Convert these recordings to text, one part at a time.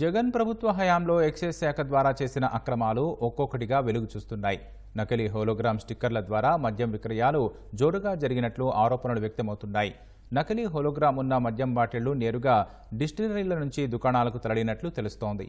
జగన్ ప్రభుత్వ హయాంలో ఎక్సైజ్ శాఖ ద్వారా చేసిన అక్రమాలు ఒక్కొక్కటిగా వెలుగు చూస్తున్నాయి. నకిలీ హోలోగ్రామ్ స్టిక్కర్ల ద్వారా మద్యం విక్రయాలు జోరుగా జరిగినట్లు ఆరోపణలు వ్యక్తమవుతున్నాయి. నకిలీ హోలోగ్రామ్ ఉన్న మద్యం బాటిళ్ళు నేరుగా డిస్టిలరీల నుంచి దుకాణాలకు తరలినట్లు తెలుస్తోంది.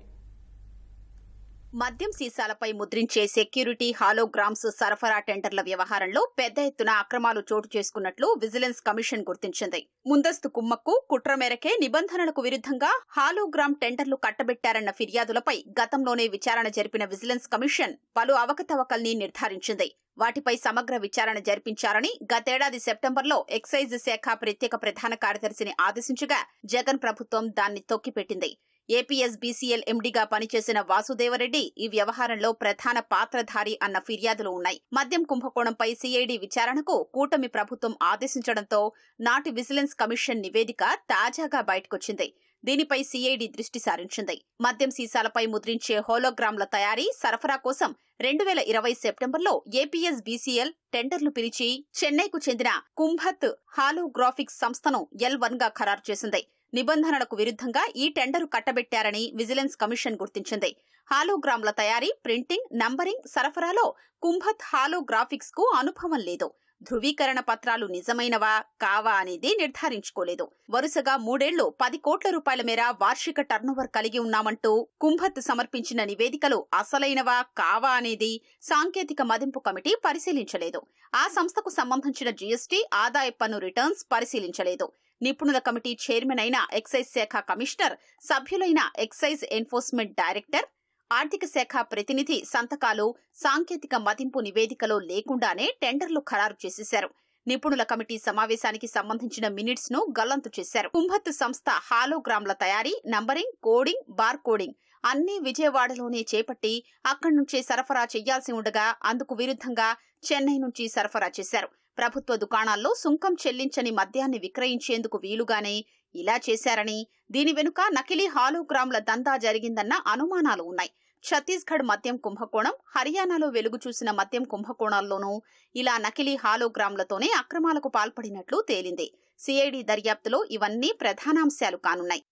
మద్యం సీసాలపై ముద్రించే సెక్యూరిటీ హాలోగ్రామ్స్ సరఫరా టెండర్ల వ్యవహారంలో పెద్ద ఎత్తున అక్రమాలు చోటు చేసుకున్నట్లు విజిలెన్స్ కమిషన్ గుర్తించింది. ముందస్తు కుమ్మక్కు కుట్ర మేరకే నిబంధనలకు విరుద్ధంగా హాలోగ్రామ్ టెండర్లు కట్టబెట్టారన్న ఫిర్యాదులపై గతంలోనే విచారణ జరిపిన విజిలెన్స్ కమిషన్ పలు అవకతవకల్ని నిర్ధారించింది. వాటిపై సమగ్ర విచారణ జరిపించారని గతేడాది సెప్టెంబర్లో ఎక్సైజ్ శాఖ ప్రత్యేక ప్రధాన కార్యదర్శిని ఆదేశించగా జగన్ ప్రభుత్వం దాన్ని తొక్కిపెట్టింది. ఏపీఎస్ బీసీఎల్ ఎండీగా పనిచేసిన వాసుదేవరెడ్డి ఈ వ్యవహారంలో ప్రధాన పాత్రధారి అన్న ఫిర్యాదులు ఉన్నాయి. మద్యం కుంభకోణంపై సీఐడి విచారణకు కూటమి ప్రభుత్వం ఆదేశించడంతో నాటి విజిలెన్స్ కమిషన్ నివేదిక తాజాగా బయటకొచ్చింది. దీనిపై సీఐడి దృష్టి సారించింది. మద్యం సీసాలపై ముద్రించే హోలోగ్రామ్ల తయారీ సరఫరా కోసం రెండు వేల ఇరవై సెప్టెంబర్లో ఏపీఎస్ బీసీఎల్ టెండర్లు పిలిచి చెన్నైకు చెందిన కుంభత్ హాలోగ్రాఫిక్స్ సంస్థను ఎల్ వన్గా ఖరారు చేసింది. నిబంధనలకు విరుద్ధంగా ఈ టెండరు కట్టబెట్టారని విజిలెన్స్ కమిషన్ గుర్తించింది. హాలోగ్రామ్ల తయారీ ప్రింటింగ్ నంబరింగ్ సరఫరాలో కుంభత్ హాలోగ్రాఫిక్స్కు అనుభవం లేదు. ధృవీకరణ పత్రాలు నిజమైనవా కావా అనేది నిర్ధారించుకోలేదు. వరుసగా మూడేళ్ళు పది కోట్ల రూపాయల మేర వార్షిక టర్నోవర్ కలిగి ఉన్నామంటూ కుంభత్ సమర్పించిన నివేదికలు అసలైనవా కావా అనేది సాంకేతిక మదింపు కమిటీ పరిశీలించలేదు. ఆ సంస్థకు సంబంధించిన జీఎస్టీ ఆదాయ పన్ను రిటర్న్స్ పరిశీలించలేదు. నిపుణుల కమిటీ చైర్మన్ అయిన ఎక్సైజ్ శాఖ కమిషనర్ సభ్యులైన ఎక్సైజ్ ఎన్ఫోర్స్మెంట్ డైరెక్టర్ ఆర్థిక శాఖ ప్రతినిధి సంతకాలు సాంకేతిక మదింపు నివేదికలో లేకుండానే టెండర్లు ఖరారు చేసేశారు. నిపుణుల కమిటీ సమావేశానికి సంబంధించిన మినిట్స్ను గల్లంతు చేశారు. కుంభత్ సంస్థ హాలోగ్రామ్ల తయారీ నంబరింగ్ కోడింగ్ బార్ కోడింగ్ అన్ని విజయవాడలోనే చేపట్టి అక్కడి నుంచే సరఫరా చేయాల్సి ఉండగా అందుకు విరుద్ధంగా చెన్నై నుంచి సరఫరా చేశారు. ప్రభుత్వ దుకాణాల్లో సుంకం చెల్లించని మద్యాన్ని విక్రయించేందుకు వీలుగానే ఇలా చేశారని దీని వెనుక నకిలీ హాలోగ్రామ్ల దందా జరిగిందన్న అనుమానాలు ఉన్నాయి. ఛత్తీస్గఢ్ మద్యం కుంభకోణం హర్యానాలో వెలుగు చూసిన మద్యం కుంభకోణాల్లోనూ ఇలా నకిలీ హాలోగ్రామ్లతోనే అక్రమాలకు పాల్పడినట్లు తేలింది. సిఐడి దర్యాప్తులో ఇవన్నీ ప్రధానాంశాలు కానున్నాయి.